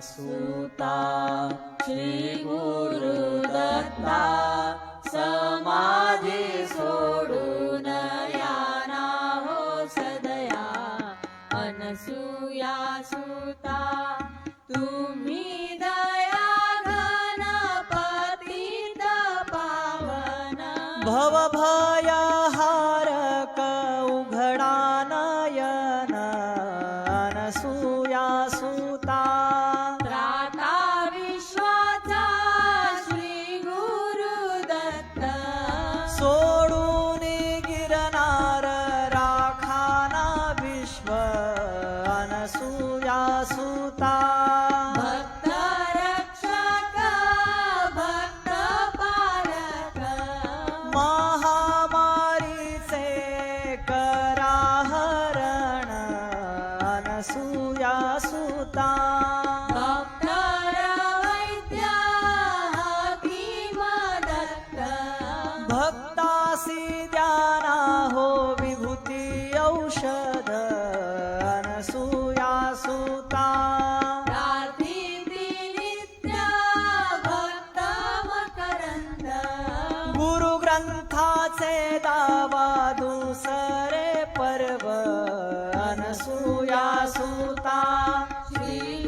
सुता। श्री गुरुदत्ता समाधी सोडून याना हो सदया। अनसुया सुता तुम्ही दया घन पतित पावन। भवभयहारक उघडा नयन। अनसूया सुता। अनसूया सुता भक्त रक्षक भक्त पालक महामारीचे कराहरण अनसूया सुता भक्तासी द्याना गुरु ग्रंथाचे दावा दुसरे पर्व अनसूया सुता. श्री